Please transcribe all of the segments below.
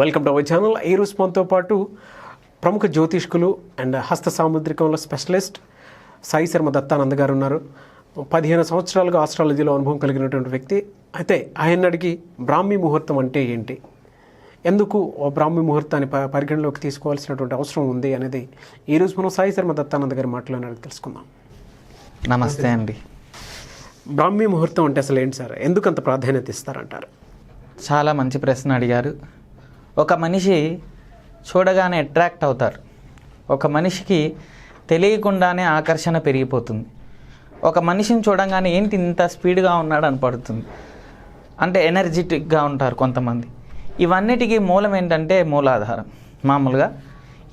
Welcome to our channel ఈ రోజు మనతో పాటు ప్రముఖ జ్యోతిష్కులు అండ్ హస్త సాముద్రికంలో స్పెషలిస్ట్ సాయి శర్మ దత్తానంద్ గారు ఉన్నారు. పదిహేను సంవత్సరాలుగా ఆస్ట్రాలజీలో అనుభవం కలిగినటువంటి వ్యక్తి. అయితే ఆయన అడిగి బ్రాహ్మీ ముహూర్తం అంటే ఏంటి? ఎందుకు ఓ బ్రాహ్మీ ముహూర్తాన్ని పరిగణలోకి తీసుకోవాల్సినటువంటి అవసరం ఉంది అనేది ఈరోజు మనం సాయి శర్మ దత్తానంద్ గారి మాటలో తెలుసుకుందాం. నమస్తే అండి. బ్రాహ్మీ ముహూర్తం అంటే అసలు ఏంటి సార్? ఎందుకు అంత ప్రాధాన్యత ఇస్తారంటారు? చాలా మంచి ప్రశ్న అడిగారు. ఒక మనిషి చూడగానే అట్రాక్ట్ అవుతారు. ఒక మనిషికి తెలియకుండానే ఆకర్షణ పెరిగిపోతుంది. ఒక మనిషిని చూడగానే ఏంటి ఇంత స్పీడ్గా ఉన్నాడు అని పడుతుంది. అంటే ఎనర్జెటిక్గా ఉంటారు కొంతమంది. ఇవన్నిటికీ మూలం ఏంటంటే మూలాధారం. మామూలుగా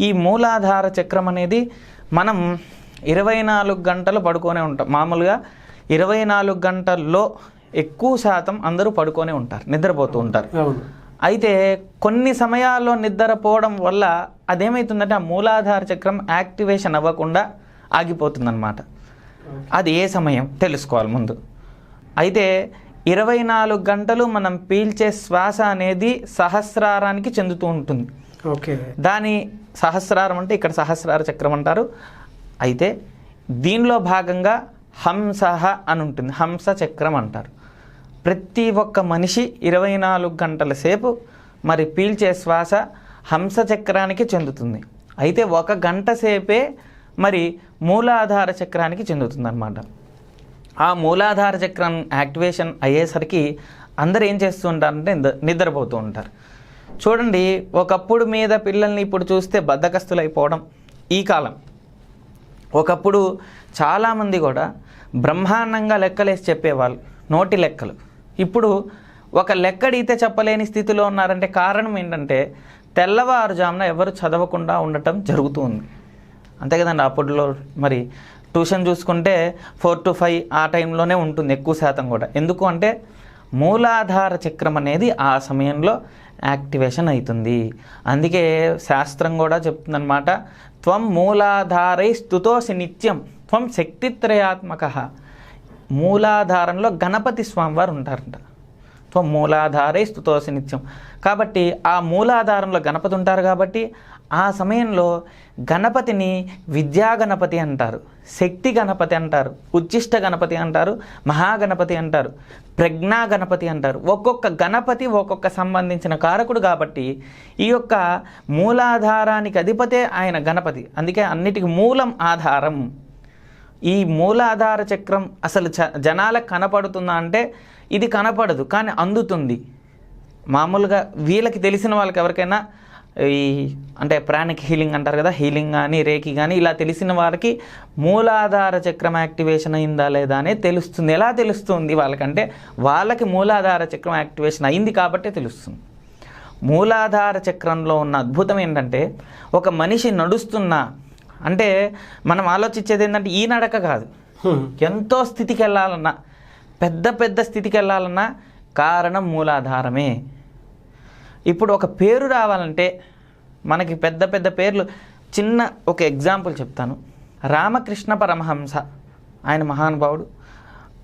ఈ మూలాధార చక్రం అనేది మనం ఇరవై నాలుగు గంటలు పడుకొనే ఉంటాం. మామూలుగా ఇరవై నాలుగు గంటల్లో ఎక్కువ శాతం అందరూ పడుకొనే ఉంటారు. నిద్రపోతూ ఉంటారు. అయితే కొన్ని సమయాల్లో నిద్రపోవడం వల్ల అదేమవుతుందంటే ఆ మూలాధార చక్రం యాక్టివేషన్ అవ్వకుండా ఆగిపోతుందన్నమాట. అది ఏ సమయం? తెలుసుకోవాలి ముందు. అయితే ఇరవై నాలుగు గంటలు మనం పీల్చే శ్వాస అనేది సహస్రారానికి చెందుతూ ఉంటుంది. ఓకే. దాని సహస్రారం అంటే ఇక్కడ సహస్రార చక్రం అంటారు. అయితే దీనిలో భాగంగా హంసహ అని ఉంటుంది. హంస చక్రం అంటారు. ప్రతి ఒక్క మనిషి ఇరవై నాలుగు గంటల సేపు మరి పీల్చే శ్వాస హంస చక్రానికి చెందుతుంది. అయితే ఒక గంట సేపే మరి మూలాధార చక్రానికి చెందుతుందన్నమాట. ఆ మూలాధార చక్రం యాక్టివేషన్ అయ్యేసరికి అందరు ఏం చేస్తూ ఉంటారంటే నిద్రపోతూ ఉంటారు. చూడండి ఒకప్పుడు మీద పిల్లల్ని ఇప్పుడు చూస్తే బద్దకస్తులు అయిపోవడం ఈ కాలం. ఒకప్పుడు చాలామంది కూడా బ్రహ్మాండంగా లెక్కలేసి చెప్పేవాళ్ళు నోటి లెక్కలు. ఇప్పుడు ఒక లెక్కడితే చెప్పలేని స్థితిలో ఉన్నారంటే కారణం ఏంటంటే తెల్లవారుజామున ఎవరు చదవకుండా ఉండటం జరుగుతుంది. అంతే కదండి అప్పట్లో మరి ట్యూషన్ చూసుకుంటే ఫోర్ టు ఫైవ్ ఆ టైంలోనే ఉంటుంది ఎక్కువ శాతం కూడా. ఎందుకు అంటే మూలాధార చక్రం అనేది ఆ సమయంలో యాక్టివేషన్ అవుతుంది. అందుకే శాస్త్రం కూడా చెప్తుందన్నమాట త్వం మూలాధారై స్థుతోసి నిత్యం త్వం శక్తిత్రయాత్మక. మూలాధారంలో గణపతి స్వామివారు ఉంటారంట. సో మూలాధారే స్థుతోసి నిత్యం. కాబట్టి ఆ మూలాధారంలో గణపతి ఉంటారు కాబట్టి ఆ సమయంలో గణపతిని విద్యా గణపతి అంటారు శక్తి గణపతి అంటారు ఉచ్చిష్ట గణపతి అంటారు మహాగణపతి అంటారు ప్రజ్ఞా గణపతి అంటారు. ఒక్కొక్క గణపతి ఒక్కొక్క సంబంధించిన కారకుడు కాబట్టి ఈ యొక్క మూలాధారానికి అధిపతే ఆయన గణపతి. అందుకే అన్నిటికీ మూలం ఆధారం. ఈ మూలాధార చక్రం అసలు జనాలకు కనపడుతుందా అంటే ఇది కనపడదు కానీ అందుతుంది. మామూలుగా వీళ్ళకి తెలిసిన వాళ్ళకి ఎవరికైనా ఈ అంటే ప్రాణిక్ హీలింగ్ అంటారు కదా హీలింగ్ కానీ రేకి కానీ ఇలా తెలిసిన వారికి మూలాధార చక్రం యాక్టివేషన్ అయిందా లేదా అనేది తెలుస్తుంది. ఎలా తెలుస్తుంది వాళ్ళకంటే వాళ్ళకి మూలాధార చక్రం యాక్టివేషన్ అయింది కాబట్టే తెలుస్తుంది. మూలాధార చక్రంలో ఉన్న అద్భుతం ఏంటంటే ఒక మనిషి నడుస్తున్నా అంటే మనం ఆలోచించేది ఏంటంటే ఈ నడక కాదు. ఎంతో స్థితికి వెళ్ళాలన్నా పెద్ద పెద్ద స్థితికి వెళ్ళాలన్నా కారణం మూలాధారమే. ఇప్పుడు ఒక పేరు రావాలంటే మనకి పెద్ద పెద్ద పేర్లు చిన్న ఒక ఎగ్జాంపుల్ చెప్తాను. రామకృష్ణ పరమహంస ఆయన మహానుభావుడు.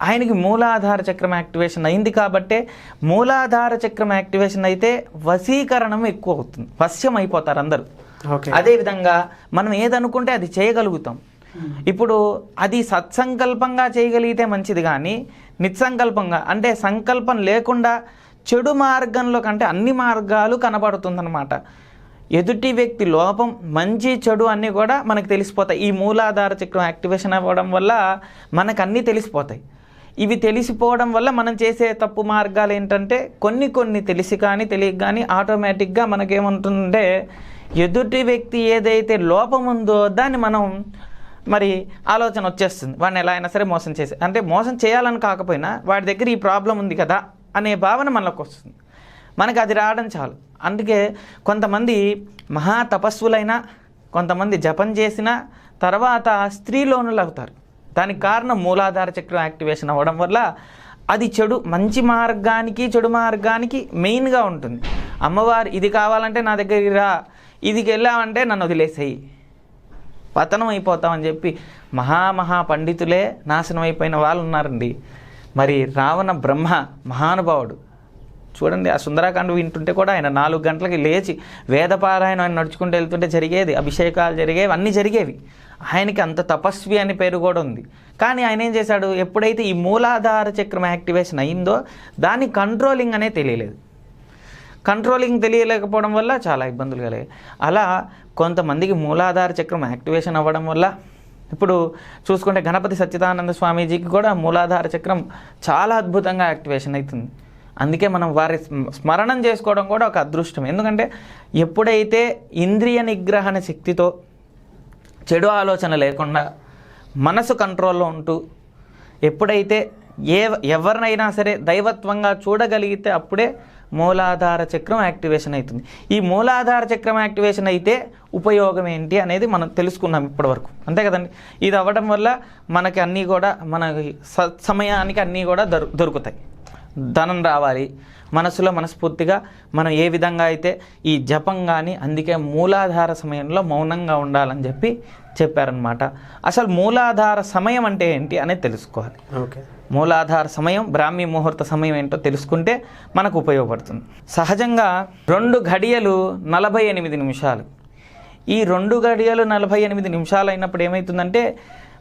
ఆయనకి మూలాధార చక్రం యాక్టివేషన్ అయింది కాబట్టే మూలాధార చక్రం యాక్టివేషన్ అయితే వశీకరణం ఎక్కువ అవుతుంది. వశ్యం అయిపోతారు అందరూ. అదేవిధంగా మనం ఏదనుకుంటే అది చేయగలుగుతాం. ఇప్పుడు అది సత్సంకల్పంగా చేయగలిగితే మంచిది కానీ నిత్సంకల్పంగా అంటే సంకల్పం లేకుండా చెడు మార్గంలో కంటే అన్ని మార్గాలు కనబడుతుందన్నమాట. ఎదుటి వ్యక్తి లోపం మంచి చెడు అన్నీ కూడా మనకు తెలిసిపోతాయి. ఈ మూలాధార చక్రం యాక్టివేషన్ అవ్వడం వల్ల మనకు అన్నీ తెలిసిపోతాయి. ఇవి తెలిసిపోవడం వల్ల మనం చేసే తప్పు మార్గాలు ఏంటంటే కొన్ని కొన్ని తెలిసి కానీ తెలియక కానీ ఆటోమేటిక్గా మనకేముంటుందంటే ఎదుటి వ్యక్తి ఏదైతే లోపం ఉందో దాన్ని మనం మరి ఆలోచన వచ్చేస్తుంది. వాడిని ఎలా అయినా సరే మోసం చేసే అంటే మోసం చేయాలని కాకపోయినా వాడి దగ్గర ఈ ప్రాబ్లం ఉంది కదా అనే భావన మనలోకి వస్తుంది. మనకి అది రావడం చాలు. అందుకే కొంతమంది మహా తపస్సులైనా కొంతమంది జపం చేసిన తర్వాత స్త్రీలోనులు అవుతారు. దానికి కారణం మూలాధార చక్రం యాక్టివేషన్ అవ్వడం వల్ల అది చెడు మంచి మార్గానికి చెడు మార్గానికి మెయిన్గా ఉంటుంది. అమ్మవారు ఇది కావాలంటే నా దగ్గర ఇదికి వెళ్ళామంటే నన్ను వదిలేసేయి. పతనం అయిపోతామని చెప్పి మహామహా పండితులే నాశనం అయిపోయిన వాళ్ళు ఉన్నారండి మరి రావణ బ్రహ్మ మహానుభావుడు. చూడండి ఆ సుందరాకాండ వింటుంటే కూడా ఆయన నాలుగు గంటలకి లేచి వేదపారాయణం ఆయన నడుచుకుంటూ వెళ్తుంటే జరిగేది అభిషేకాలు జరిగేవి అన్నీ జరిగేవి. ఆయనకి అంత తపస్వి అని పేరు కూడా ఉంది. కానీ ఆయన ఏం చేశాడు? ఎప్పుడైతే ఈ మూలాధార చక్రం యాక్టివేషన్ అయిందో దాని కంట్రోలింగ్ అనే తెలియలేదు. కంట్రోలింగ్ తెలియలేకపోవడం వల్ల చాలా ఇబ్బందులు కలిగాయి. అలా కొంతమందికి మూలాధార చక్రం యాక్టివేషన్ అవ్వడం వల్ల ఇప్పుడు చూసుకుంటే గణపతి సచ్చిదానంద స్వామీజీకి కూడా మూలాధార చక్రం చాలా అద్భుతంగా యాక్టివేషన్ అవుతుంది అందుకే మనం వారి స్మరణం చేసుకోవడం కూడా ఒక అదృష్టం. ఎందుకంటే ఎప్పుడైతే ఇంద్రియ నిగ్రహణ శక్తితో చెడు ఆలోచన లేకుండా మనసు కంట్రోల్లో ఉంటూ ఎప్పుడైతే ఏ ఎవరినైనా సరే దైవత్వంగా చూడగలిగితే అప్పుడే మూలాధార చక్రం యాక్టివేషన్ అవుతుంది. ఈ మూలాధార చక్రం యాక్టివేషన్ అయితే ఉపయోగం ఏంటి అనేది మనం తెలుసుకున్నాం ఇప్పటివరకు. అంతే కదండి? ఇది అవ్వడం వల్ల మనకి అన్నీ కూడా మన స సమయానికి అన్నీ కూడా దొరు దొరుకుతాయి. ధనం రావాలి. మనసులో మనస్ఫూర్తిగా మనం ఏ విధంగా అయితే ఈ జపం కానీ అందుకే మూలాధార సమయంలో మౌనంగా ఉండాలని చెప్పి చెప్పారనమాట అసలు మూలాధార సమయం అంటే ఏంటి అనేది తెలుసుకోవాలి. ఓకే. మూలాధార సమయం బ్రాహ్మీ ముహూర్త సమయం ఏంటో తెలుసుకుంటే మనకు ఉపయోగపడుతుంది. సహజంగా రెండు గడియలు నలభై ఎనిమిది నిమిషాలు. ఈ రెండు గడియలు నలభై ఎనిమిది నిమిషాలు అయినప్పుడు ఏమవుతుందంటే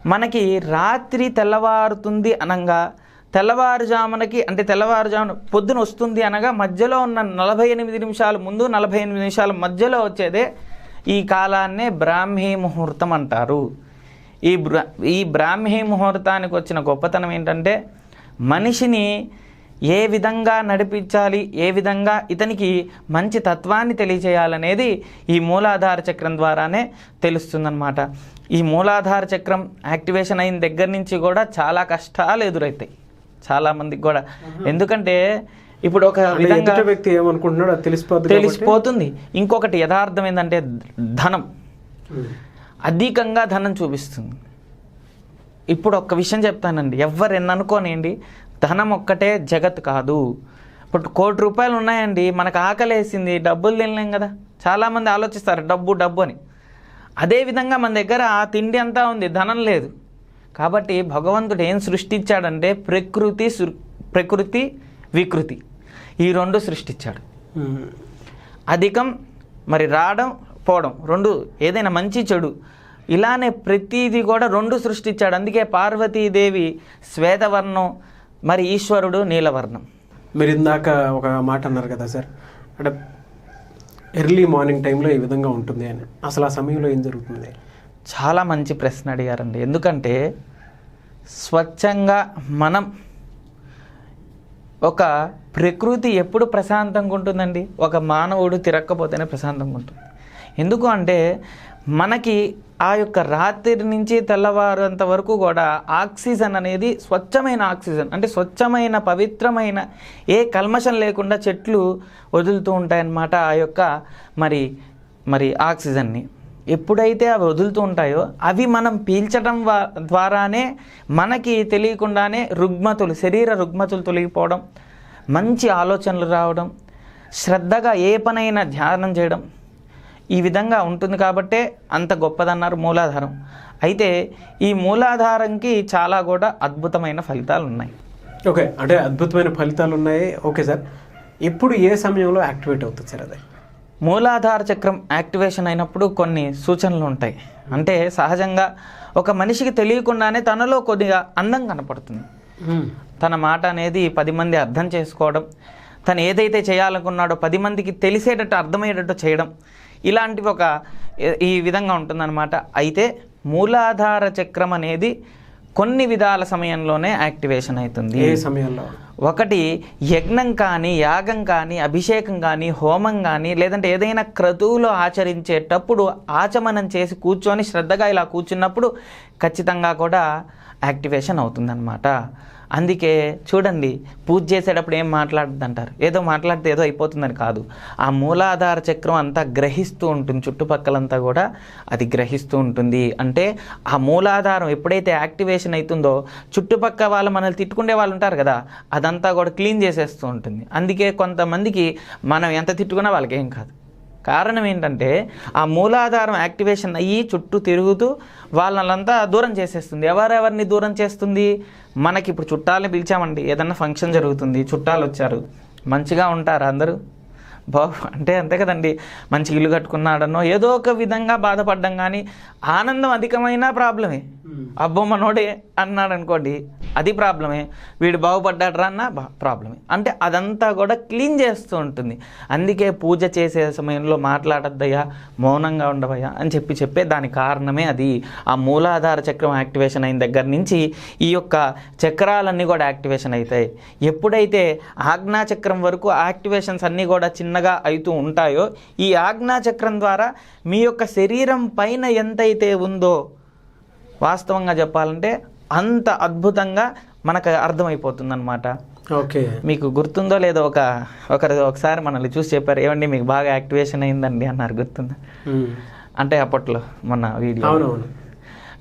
మనకి రాత్రి తెల్లవారుతుంది అనగా తెల్లవారుజామునకి అంటే తెల్లవారుజామున పొద్దున వస్తుంది అనగా మధ్యలో ఉన్న నలభై ఎనిమిది నిమిషాల ముందు నలభై ఎనిమిది నిమిషాల మధ్యలో వచ్చేదే ఈ కాలాన్నే బ్రాహ్మీ ముహూర్తం అంటారు. ఈ బ్ర ఈ బ్రాహ్మీ ముహూర్తానికి వచ్చిన గొప్పతనం ఏంటంటే మనిషిని ఏ విధంగా నడిపించాలి ఏ విధంగా ఇతనికి మంచి తత్వాన్ని తెలియచేయాలనేది ఈ మూలాధార చక్రం ద్వారానే తెలుస్తుందన్నమాట. ఈ మూలాధార చక్రం యాక్టివేషన్ అయిన దగ్గర నుంచి కూడా చాలా కష్టాలు ఎదురవుతాయి చాలామందికి కూడా. ఎందుకంటే ఇప్పుడు ఒక విధంగా వ్యక్తి ఏమనుకుంటున్నాడో తెలిసిపోతుంది. ఇంకొకటి యథార్థం ఏంటంటే ధనం. అధికంగా ధనం చూపిస్తుంది. ఇప్పుడు ఒక్క విషయం చెప్తానండి. ఎవరు ఎన్ని అనుకోనేయండి ధనం ఒక్కటే జగత్ కాదు. ఇప్పుడు కోటి రూపాయలు ఉన్నాయండి మనకు ఆకలేసింది డబ్బులు తినలేం కదా. చాలామంది ఆలోచిస్తారు డబ్బు డబ్బు అని. అదేవిధంగా మన దగ్గర ఆ తిండి అంతా ఉంది ధనం లేదు. కాబట్టి భగవంతుడు ఏం సృష్టించాడంటే ప్రకృతి సృ- ప్రకృతి వికృతి. ఈ రెండు సృష్టించాడు. అధికం మరి రావడం పోవడం. రెండు ఏదైనా మంచి చెడు. ఇలానే ప్రతిదీ కూడా రెండు సృష్టించాడు. అందుకే పార్వతీదేవి శ్వేతవర్ణం మరి ఈశ్వరుడు నీలవర్ణం. మీరు ఇందాక ఒక మాట అన్నారు కదా సార్. అంటే ఎర్లీ మార్నింగ్ టైంలో ఈ విధంగా ఉంటుంది అని. అసలు ఆ సమయంలో ఏం జరుగుతుంది? చాలా మంచి ప్రశ్న అడిగారండి. ఎందుకంటే స్వచ్ఛంగా మనం ఒక ప్రకృతి ఎప్పుడు ప్రశాంతంగా ఉంటుందండి? ఒక మానవుడు తిరక్కపోతేనే ప్రశాంతంగా ఉంటుంది. ఎందుకు అంటే మనకి ఆ యొక్క రాత్రి నుంచి తెల్లవారంత వరకు కూడా ఆక్సిజన్ అనేది స్వచ్ఛమైన ఆక్సిజన్ అంటే స్వచ్ఛమైన పవిత్రమైన ఏ కల్మషం లేకుండా చెట్లు వదులుతూ ఉంటాయన్నమాట ఆ యొక్క మరి మరి ఆక్సిజన్ని. ఎప్పుడైతే అవి వదులుతూ ఉంటాయో అవి మనం పీల్చడం వా- ద్వారానే మనకి తెలియకుండానే రుగ్మతులు శరీర రుగ్మతులు తొలగిపోవడం మంచి ఆలోచనలు రావడం శ్రద్ధగా ఏ పనైనా ధ్యానం చేయడం ఈ విధంగా ఉంటుంది కాబట్టే అంత గొప్పదన్నారు మూలాధారం. అయితే ఈ మూలాధారంకి చాలా కూడా అద్భుతమైన ఫలితాలు ఉన్నాయి ఓకే అంటే అద్భుతమైన ఫలితాలు ఉన్నాయి ఓకే సార్. ఎప్పుడు ఏ సమయంలో యాక్టివేట్ అవుతుంది సార్ అది? మూలాధార చక్రం యాక్టివేషన్ అయినప్పుడు కొన్ని సూచనలు ఉంటాయి. అంటే సహజంగా ఒక మనిషికి తెలియకుండానే తనలో కొద్దిగా అందం కనపడుతుంది. తన మాట అనేది పది మంది అర్థం చేసుకోవడం తను ఏదైతే చేయాలనుకున్నాడో పది మందికి తెలిసేటట్టు అర్థమయ్యేటట్టు చేయడం ఇలాంటివి ఒక ఈ- విధంగా ఉంటుందన్నమాట. అయితే మూలాధార చక్రం అనేది కొన్ని విధాల సమయంలోనే యాక్టివేషన్ అవుతుంది. ఏ సమయంలో? ఒకటి యజ్ఞం కానీ యాగం కానీ అభిషేకం కానీ హోమం కానీ లేదంటే ఏదైనా క్రతువులో ఆచరించేటప్పుడు ఆచమనం చేసి కూర్చొని శ్రద్ధగా ఇలా కూర్చున్నప్పుడు ఖచ్చితంగా కూడా యాక్టివేషన్ అవుతుందన్నమాట. అందుకే చూడండి పూజ చేసేటప్పుడు ఏం మాట్లాడద్దంటారు? ఏదో మాట్లాడితే ఏదో అయిపోతుందని కాదు. ఆ మూలాధార చక్రం అంతా గ్రహిస్తూ ఉంటుంది చుట్టుపక్కలంతా కూడా అది గ్రహిస్తూ ఉంటుంది. అంటే ఆ మూలాధారం ఎప్పుడైతే యాక్టివేషన్ అవుతుందో చుట్టుపక్క వాళ్ళు మనల్ని తిట్టుకునే వాళ్ళు ఉంటారు కదా అదంతా కూడా క్లీన్ చేసేస్తూ ఉంటుంది. అందుకే కొంతమందికి మనం ఎంత తిట్టుకున్నా వాళ్ళకి ఏం కాదు. కారణం ఏంటంటే ఆ మూలాధారం యాక్టివేషన్ అయ్యి చుట్టూ తిరుగుతూ వాళ్ళంతా దూరం చేసేస్తుంది. ఎవరెవరిని దూరం చేస్తుంది? మనకి ఇప్పుడు చుట్టాలని పిలిచామండి. ఏదన్నా ఫంక్షన్ జరుగుతుంది చుట్టాలు వచ్చారు. మంచిగా ఉంటారు అందరూ? బాగు అంటే అంతే కదండి. మంచి ఇల్లు కట్టుకున్నాడనో ఏదో ఒక విధంగా బాధపడ్డం కానీ ఆనందం అధికమైన ప్రాబ్లమే. అబ్బో మనోడే అన్నాడు అనుకోండి అది ప్రాబ్లమే. వీడు బాగుపడ్డాడు రా అన్న ప్రాబ్లమే. అంటే అదంతా కూడా క్లీన్ చేస్తూ ఉంటుంది. అందుకే పూజ చేసే సమయంలో మాట్లాడద్దయ్యా మౌనంగా ఉండవయ్యా అని చెప్పి చెప్పే దాని కారణమే అది. ఆ మూలాధార చక్రం యాక్టివేషన్ అయిన దగ్గర నుంచి ఈ యొక్క చక్రాలన్నీ కూడా యాక్టివేషన్ అవుతాయి. ఎప్పుడైతే ఆజ్ఞా చక్రం వరకు యాక్టివేషన్స్ అన్నీ కూడా చిన్నగా అవుతూ ఉంటాయో ఈ ఆజ్ఞా చక్రం ద్వారా మీ యొక్క శరీరం పైన ఎంతైతే ఉందో వాస్తవంగా చెప్పాలంటే అంత అద్భుతంగా మనకు అర్థమైపోతుందన్నమాట. ఓకే. మీకు గుర్తుందో లేదో ఒక ఒకరు ఒకసారి మనల్ని చూసి చెప్పారు. ఏమండి మీకు బాగా యాక్టివేషన్ అయిందండి అన్నారు గుర్తుందా. అంటే అప్పట్లో మొన్న వీడియో.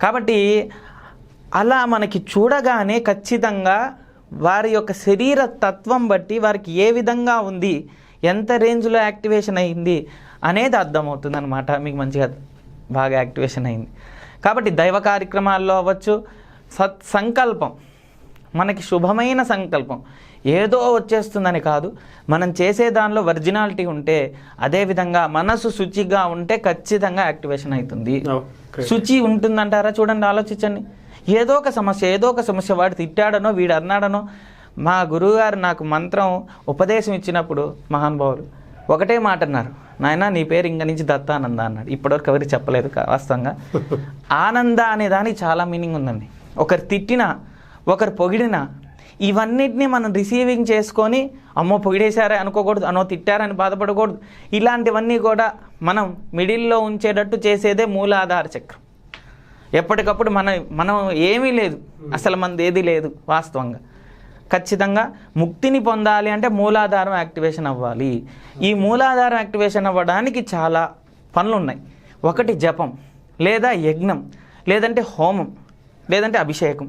కాబట్టి అలా మనకి చూడగానే ఖచ్చితంగా వారి యొక్క శరీర తత్వం బట్టి వారికి ఏ విధంగా ఉంది ఎంత రేంజ్లో యాక్టివేషన్ అయింది అనేది అర్థమవుతుంది అనమాట మీకు మంచిగా బాగా యాక్టివేషన్ అయింది. కాబట్టి దైవ కార్యక్రమాల్లో అవ్వచ్చు. సత్ సంకల్పం. మనకి శుభమైన సంకల్పం. ఏదో వచ్చేస్తుందని కాదు. మనం చేసే దానిలో ఒరిజినాలిటీ ఉంటే అదేవిధంగా మనసు శుచిగా ఉంటే ఖచ్చితంగా యాక్టివేషన్ అవుతుంది. శుచి ఉంటుందంటారా? చూడండి ఆలోచించండి. ఏదో ఒక సమస్య ఏదో ఒక సమస్య వాడు తిట్టాడనో వీడు అన్నాడనో మా గురువుగారు నాకు మంత్రం ఉపదేశం ఇచ్చినప్పుడు మహానుభావులు ఒకటే మాట అన్నారు. నాయన నీ పేరు ఇంక నుంచి దత్తానంద అన్నాడు. ఇప్పటివరకు ఎవరికి చెప్పలేదు వాస్తవంగా. ఆనంద అనే దానికి చాలా మీనింగ్ ఉందండి. ఒకరు తిట్టినా ఒకరు పొగిడినా ఇవన్నిటిని మనం రిసీవింగ్ చేసుకొని అమ్మో పొగిడేశారే అనుకోకూడదు అనో తిట్టారని బాధపడకూడదు. ఇలాంటివన్నీ కూడా మనం మిడిల్లో ఉంచేటట్టు చేసేదే మూలాధార చక్రం. ఎప్పటికప్పుడు మన మనం ఏమీ లేదు. అసలు మనది ఏది లేదు వాస్తవంగా. ఖచ్చితంగా ముక్తిని పొందాలి అంటే మూలాధారం యాక్టివేషన్ అవ్వాలి. ఈ మూలాధారం యాక్టివేషన్ అవ్వడానికి చాలా పనులు ఉన్నాయి ఒకటి జపం లేదా యజ్ఞం లేదంటే హోమం లేదంటే అభిషేకం.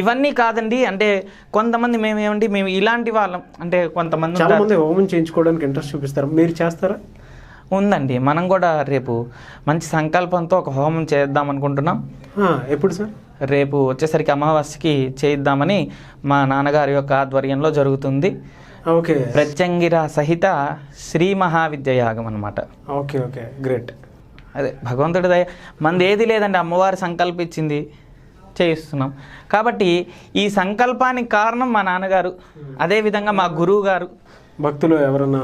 ఇవన్నీ కాదండి అంటే కొంతమంది మేము ఏమండి మేము ఇలాంటి వాళ్ళం. అంటే కొంతమంది హోమం చేయించుకోవడానికి ఇంట్రెస్ట్ చూపిస్తారు? మీరు చేస్తారా? ఉందండి. మనం కూడా రేపు మంచి సంకల్పంతో ఒక హోమం చేద్దాం అనుకుంటున్నాం. ఎప్పుడు సార్? రేపు వచ్చేసరికి అమావాస్యకి చేయిద్దామని మా నాన్నగారి యొక్క ఆధ్వర్యంలో జరుగుతుంది. ఓకే. ప్రత్యంగిర సహిత శ్రీ మహావిద్య యాగం అనమాట ఓకే ఓకే. గ్రేట్. అదే భగవంతుడి దయ మంది ఏది లేదండి. అమ్మవారు సంకల్పించింది చేయిస్తున్నాం. కాబట్టి ఈ సంకల్పానికి కారణం మా నాన్నగారు. అదేవిధంగా మా గురువు గారు భక్తులు ఎవరన్నా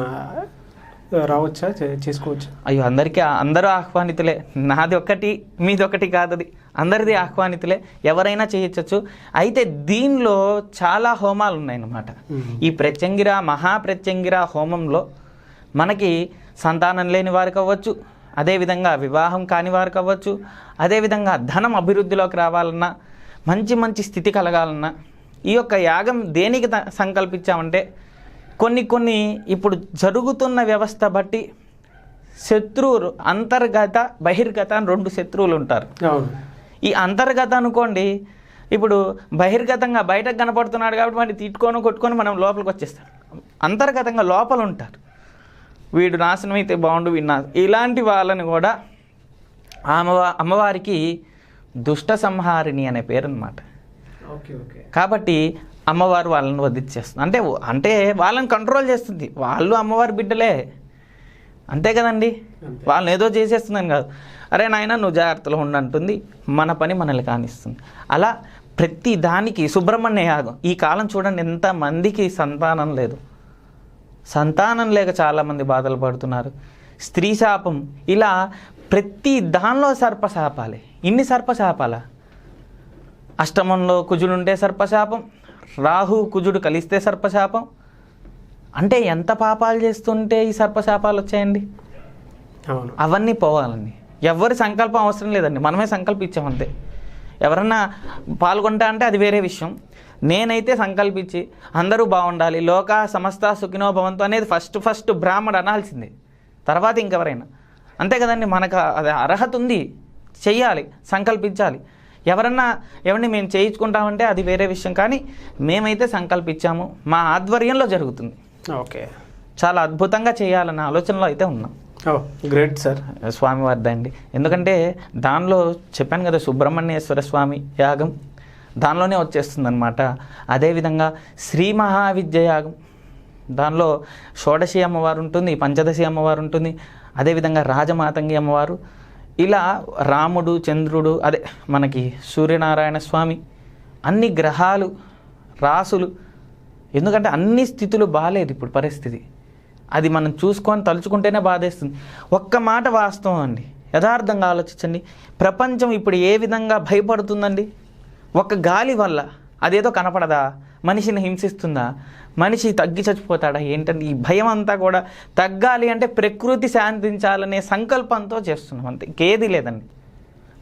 రావచ్చా? చేసుకోవచ్చా? అయ్యో అందరికీ అందరూ ఆహ్వానితులే. నాది ఒక్కటి మీది ఒకటి కాదు అది. అందరిది ఆహ్వానితులే. ఎవరైనా చేయొచ్చు. అయితే దీనిలో చాలా హోమాలు ఉన్నాయన్నమాట. ఈ ప్రత్యంగిర మహాప్రత్యంగిర హోమంలో మనకి సంతానం లేని వారికి అవ్వచ్చు. అదేవిధంగా వివాహం కాని వారికి అవ్వచ్చు. అదేవిధంగా ధనం అభివృద్ధిలోకి రావాలన్నా మంచి మంచి స్థితి కలగాలన్నా ఈ యొక్క యాగం దేనికి సంకల్పించామంటే కొన్ని కొన్ని ఇప్పుడు జరుగుతున్న వ్యవస్థ బట్టి శత్రువులు అంతర్గత బహిర్గత అని రెండు శత్రువులు ఉంటారు. ఈ అంతర్గత అనుకోండి ఇప్పుడు బహిర్గతంగా బయటకు కనపడుతున్నాడు కాబట్టి వాడిని తిట్టుకొని కొట్టుకొని మనం లోపలికి వచ్చేస్తాం. అంతర్గతంగా లోపల ఉంటారు. వీడు నాశనం అయితే బాగుండు వీడు ఇలాంటి వాళ్ళని కూడా అమ్మవా అమ్మవారికి దుష్ట సంహారిణి అనే పేరు అనమాట ఓకే ఓకే. కాబట్టి అమ్మవారు వాళ్ళని వదిలిచ్చేస్తుంది అంటే అంటే వాళ్ళని కంట్రోల్ చేస్తుంది. వాళ్ళు అమ్మవారి బిడ్డలే. అంతే కదండి. వాళ్ళని ఏదో చేసేస్తుందని కాదు. అరే నాయన నువ్వు జాగ్రత్తలో ఉండంటుంది మన పని మనల్ని కానిస్తుంది. అలా ప్రతి దానికి సుబ్రహ్మణ్య యాగం. ఈ కాలం చూడండి ఎంత మందికి సంతానం లేదు. సంతానం లేక చాలామంది బాధలు పడుతున్నారు. స్త్రీ శాపం. ఇలా ప్రతి దానిలో సర్పశాపాలే. ఇన్ని సర్పశాపాలా? అష్టమంలో కుజుడుంటే సర్పశాపం. రాహు కుజుడు కలిస్తే సర్పశాపం. అంటే ఎంత పాపాలు చేస్తుంటే ఈ సర్పశాపాలు వచ్చాయండి? అవును. అవన్నీ పోవాలండి. ఎవరి సంకల్పం అవసరం లేదండి. మనమే సంకల్పించాం అంతే. ఎవరన్నా పాల్గొంటా అంటే అది వేరే విషయం. నేనైతే సంకల్పించి అందరూ బాగుండాలి లోక సమస్త సుఖినో భవంతు అనేది ఫస్ట్ ఫస్ట్ బ్రాహ్మడు అనాల్సిందే. తర్వాత ఇంకెవరైనా. అంతే కదండి మనకు అది అర్హత ఉంది. చెయ్యాలి సంకల్పించాలి. ఎవరన్నా ఎవరిని మేము చేయించుకుంటామంటే అది వేరే విషయం. కానీ మేమైతే సంకల్పించాము. మా ఆధ్వర్యంలో జరుగుతుంది. ఓకే. చాలా అద్భుతంగా చేయాలన్న ఆలోచనలో అయితే ఉన్నాం. Great sir. స్వామివారిది అండి ఎందుకంటే దానిలో చెప్పాను కదా సుబ్రహ్మణ్యేశ్వర స్వామి యాగం. దానిలోనే వచ్చేస్తుంది అనమాట అదేవిధంగా శ్రీ మహావిద్య యాగం. దానిలో షోడశి అమ్మవారు ఉంటుంది పంచదశి అమ్మవారు ఉంటుంది. అదేవిధంగా రాజమాతంగి అమ్మవారు. ఇలా రాముడు చంద్రుడు అదే మనకి సూర్యనారాయణ స్వామి అన్ని గ్రహాలు రాసులు ఎందుకంటే అన్ని స్థితులు బాగాలేదు ఇప్పుడు పరిస్థితి. అది మనం చూసుకొని తలుచుకుంటేనే బాధేస్తుంది. ఒక్క మాట వాస్తవం అండి. యథార్థంగా ఆలోచించండి. ప్రపంచం ఇప్పుడు ఏ విధంగా భయపడుతుందండి? ఒక గాలి వల్ల అదేదో కనపడదా? మనిషిని హింసిస్తుందా? మనిషి తగ్గి చచ్చిపోతాడా? ఏంటంటే ఈ భయం అంతా కూడా తగ్గాలి అంటే ప్రకృతి శాంతించాలనే సంకల్పంతో చేస్తున్నాం అంతే. ఇంకేది లేదండి.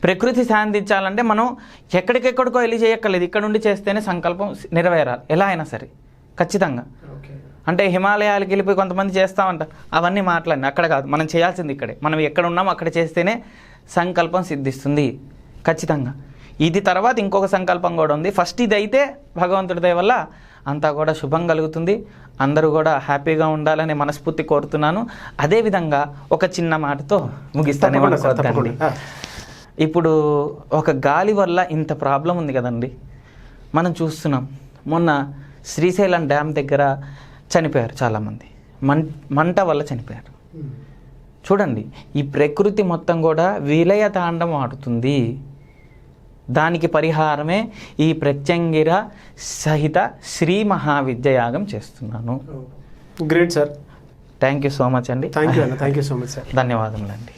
ప్రకృతి శాంతించాలంటే మనం ఎక్కడికెక్కడికో వెళ్ళి చేయక్కర్లేదు. ఇక్కడ నుండి చేస్తేనే సంకల్పం నెరవేరాలి. ఎలా అయినా సరే. ఖచ్చితంగా. అంటే హిమాలయాలకు వెళ్ళిపోయి కొంతమంది చేస్తామంటారు అవన్నీ మాట్లాడి అక్కడ కాదు. మనం చేయాల్సింది ఇక్కడే. మనం ఎక్కడ ఉన్నామో అక్కడ చేస్తేనే సంకల్పం సిద్ధిస్తుంది. ఖచ్చితంగా. ఇది తర్వాత ఇంకొక సంకల్పం కూడా ఉంది. ఫస్ట్ ఇది అయితే భగవంతుడి దయ వల్ల అంతా కూడా శుభం కలుగుతుంది. అందరూ కూడా హ్యాపీగా ఉండాలని మనస్ఫూర్తి కోరుతున్నాను. అదేవిధంగా ఒక చిన్న మాటతో ముగిస్తాను. తప్పకుండా. ఇప్పుడు ఒక గాలి వల్ల ఇంత ప్రాబ్లం ఉంది కదండి. మనం చూస్తున్నాం. మొన్న శ్రీశైలం డ్యామ్ దగ్గర చనిపోయారు చాలామంది. మం మంట వల్ల చనిపోయారు. చూడండి ఈ ప్రకృతి మొత్తం కూడా విలయ తాండం ఆడుతుంది. దానికి పరిహారమే ఈ ప్రత్యంగిర సహిత శ్రీ మహావిద్యయాగం చేస్తున్నాను. Great sir thank you so much అండి. Thank you thank you so much sir ధన్యవాదములండి.